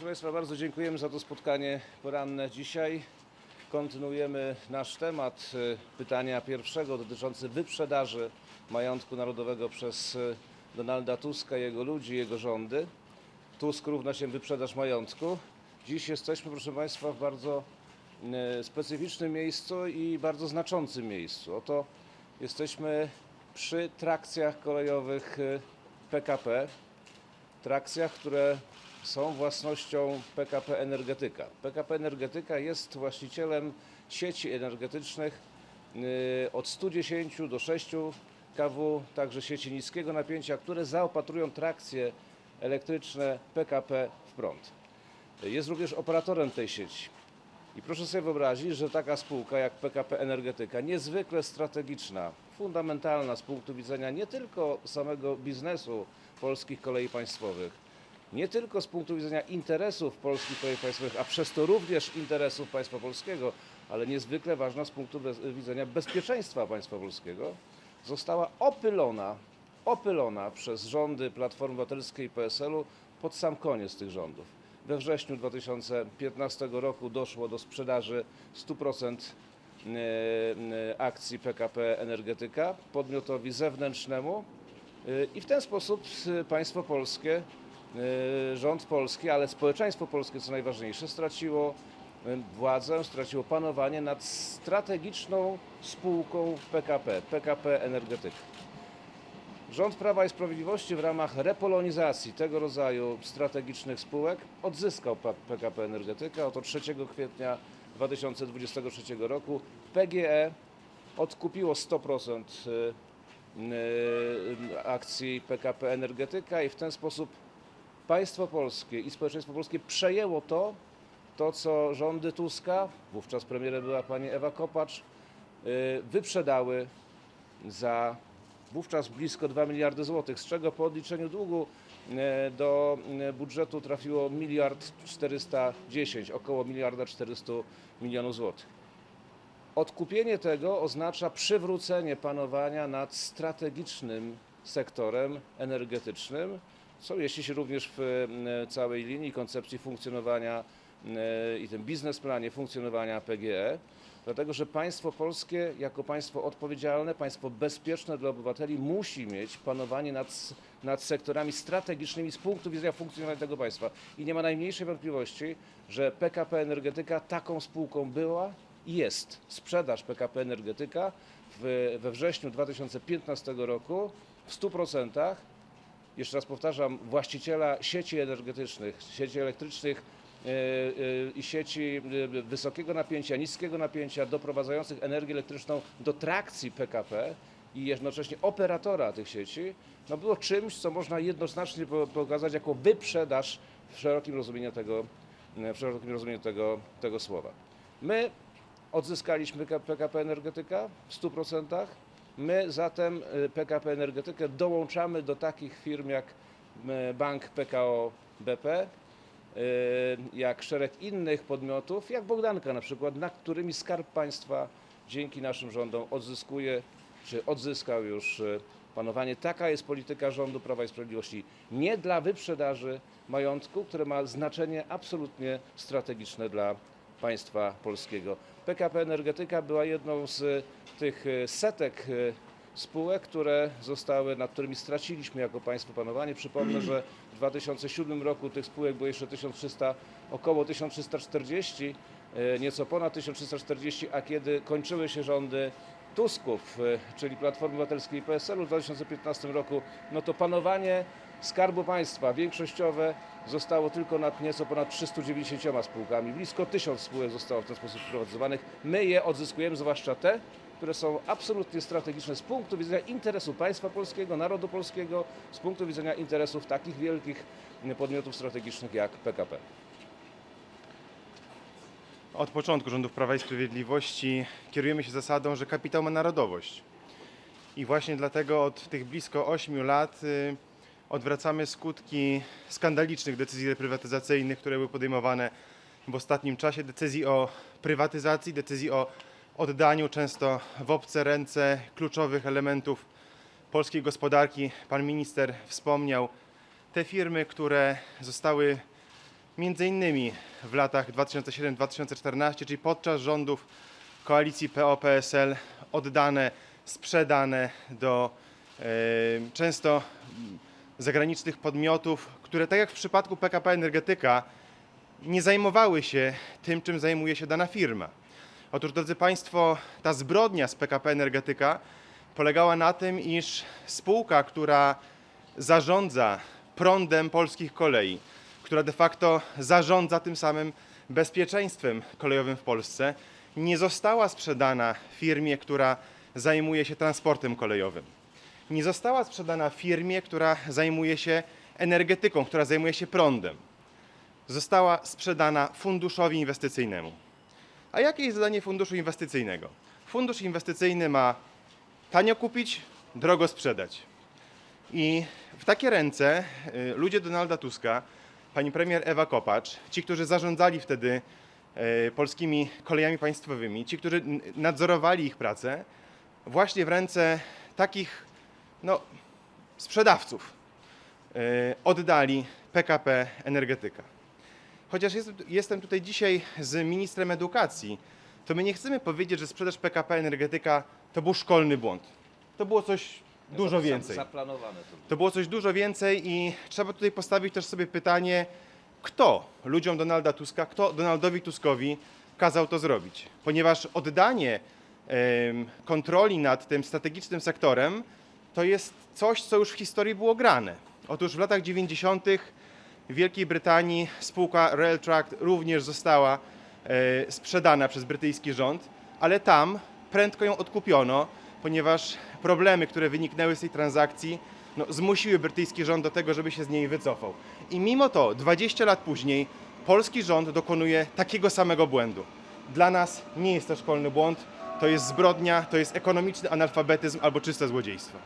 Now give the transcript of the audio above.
Proszę Państwa, bardzo dziękujemy za to spotkanie poranne dzisiaj. Kontynuujemy nasz temat y, pytania pierwszego dotyczący wyprzedaży majątku narodowego przez y, Donalda Tuska, jego ludzi, jego rządy. Tusk równa się wyprzedaż majątku. Dziś jesteśmy, proszę Państwa, w bardzo y, specyficznym miejscu i bardzo znaczącym miejscu. Oto jesteśmy przy trakcjach kolejowych PKP, trakcjach, które są własnością PKP Energetyka. PKP Energetyka jest właścicielem sieci energetycznych y, od 110 do 6 kW, także sieci niskiego napięcia, które zaopatrują trakcje elektryczne PKP w prąd. Jest również operatorem tej sieci. I proszę sobie wyobrazić, że taka spółka jak PKP Energetyka, niezwykle strategiczna, fundamentalna z punktu widzenia nie tylko samego biznesu polskich kolei państwowych, nie tylko z punktu widzenia interesów polskich państwowych, a przez to również interesów państwa polskiego, ale niezwykle ważna z punktu widzenia bezpieczeństwa państwa polskiego, została opylona, opylona przez rządy Platformy Obywatelskiej i PSL-u pod sam koniec tych rządów. We wrześniu 2015 roku doszło do sprzedaży 100% e, e, akcji PKP Energetyka podmiotowi zewnętrznemu e, i w ten sposób państwo polskie, rząd polski, ale społeczeństwo polskie co najważniejsze straciło e, władzę, straciło panowanie nad strategiczną spółką PKP, PKP Energetyka. Rząd Prawa i Sprawiedliwości w ramach repolonizacji tego rodzaju strategicznych spółek odzyskał PKP Energetyka. Oto 3 kwietnia 2023 roku PGE odkupiło 100% y, y, akcji PKP Energetyka i w ten sposób państwo polskie i społeczeństwo polskie przejęło to, to co rządy Tuska, wówczas premierem była pani Ewa Kopacz, y, wyprzedały za wówczas blisko 2 miliardy złotych, z czego po odliczeniu długu e, do e, budżetu trafiło miliard 410, około miliarda 400 milionów złotych. Odkupienie tego oznacza przywrócenie panowania nad strategicznym sektorem energetycznym, co mieści się również w e, całej linii koncepcji funkcjonowania e, i tym biznesplanie funkcjonowania PGE. Dlatego, że państwo polskie, jako państwo odpowiedzialne, państwo bezpieczne dla obywateli, musi mieć panowanie nad, nad sektorami strategicznymi z punktu widzenia funkcjonowania tego państwa. I nie ma najmniejszej wątpliwości, że PKP Energetyka taką spółką była i jest. Sprzedaż PKP Energetyka w, we wrześniu 2015 roku w 100% jeszcze raz powtarzam, właściciela sieci energetycznych, sieci elektrycznych e, e, i sieci e, wysokiego napięcia, niskiego napięcia, doprowadzających energię elektryczną do trakcji PKP i jednocześnie operatora tych sieci, no było czymś, co można jednoznacznie po- pokazać jako wyprzedaż w szerokim rozumieniu tego, w szerokim rozumieniu tego, tego słowa. My odzyskaliśmy PKP Energetyka w 100%. My zatem y, PKP Energetykę dołączamy do takich firm jak y, Bank PKO BP, y, jak szereg innych podmiotów, jak Bogdanka na przykład, nad którymi Skarb Państwa dzięki naszym rządom odzyskuje, czy odzyskał już y, panowanie. Taka jest polityka rządu Prawa i Sprawiedliwości. Nie dla wyprzedaży majątku, które ma znaczenie absolutnie strategiczne dla państwa polskiego. PKP Energetyka była jedną z tych e, setek e, spółek, które zostały, nad którymi straciliśmy jako państwo panowanie. Przypomnę, że w 2007 roku tych spółek było jeszcze 1300, około 1340, e, nieco ponad 1340, a kiedy kończyły się rządy Tusków, e, czyli Platformy Obywatelskiej i PSL-u w 2015 roku, no to panowanie Skarbu Państwa większościowe zostało tylko nad nieco ponad 390 spółkami. Blisko 1000 spółek zostało w ten sposób prywatyzowanych. My je odzyskujemy, zwłaszcza te, które są absolutnie strategiczne z punktu widzenia interesu państwa polskiego, narodu polskiego, z punktu widzenia interesów takich wielkich podmiotów strategicznych jak PKP. Od początku rządów Prawa i Sprawiedliwości kierujemy się zasadą, że kapitał ma narodowość. I właśnie dlatego od tych blisko 8 lat y, odwracamy skutki skandalicznych decyzji reprywatyzacyjnych, które były podejmowane w ostatnim czasie, decyzji o prywatyzacji, decyzji o oddaniu często w obce ręce kluczowych elementów polskiej gospodarki. Pan minister wspomniał te firmy, które zostały między innymi w latach 2007-2014, czyli podczas rządów koalicji PO-PSL oddane, sprzedane do e, często zagranicznych podmiotów, które tak jak w przypadku PKP Energetyka nie zajmowały się tym, czym zajmuje się dana firma. Otóż, drodzy Państwo, ta zbrodnia z PKP Energetyka polegała na tym, iż spółka, która zarządza prądem polskich kolei, która de facto zarządza tym samym bezpieczeństwem kolejowym w Polsce, nie została sprzedana firmie, która zajmuje się transportem kolejowym. Nie została sprzedana firmie, która zajmuje się energetyką, która zajmuje się prądem. Została sprzedana funduszowi inwestycyjnemu. A jakie jest zadanie funduszu inwestycyjnego? Fundusz inwestycyjny ma tanio kupić, drogo sprzedać. I w takie ręce y, ludzie Donalda Tuska, pani premier Ewa Kopacz, ci, którzy zarządzali wtedy y, polskimi kolejami państwowymi, ci, którzy nadzorowali ich pracę, właśnie w ręce takich no, sprzedawców y, oddali PKP Energetyka. Chociaż jest, jestem tutaj dzisiaj z ministrem edukacji, to my nie chcemy powiedzieć, że sprzedaż PKP Energetyka to był szkolny błąd. To było coś dużo więcej. Zaplanowane to było. To było coś dużo więcej i trzeba tutaj postawić też sobie pytanie, kto ludziom Donalda Tuska, kto Donaldowi Tuskowi kazał to zrobić. Ponieważ oddanie kontroli nad tym strategicznym sektorem to jest coś, co już w historii było grane. Otóż w latach 90. w Wielkiej Brytanii spółka Rail Track również została e, sprzedana przez brytyjski rząd, ale tam prędko ją odkupiono, ponieważ problemy, które wyniknęły z tej transakcji, no, zmusiły brytyjski rząd do tego, żeby się z niej wycofał. I mimo to 20 lat później polski rząd dokonuje takiego samego błędu. Dla nas nie jest to szkolny błąd, to jest zbrodnia, to jest ekonomiczny analfabetyzm albo czyste złodziejstwo.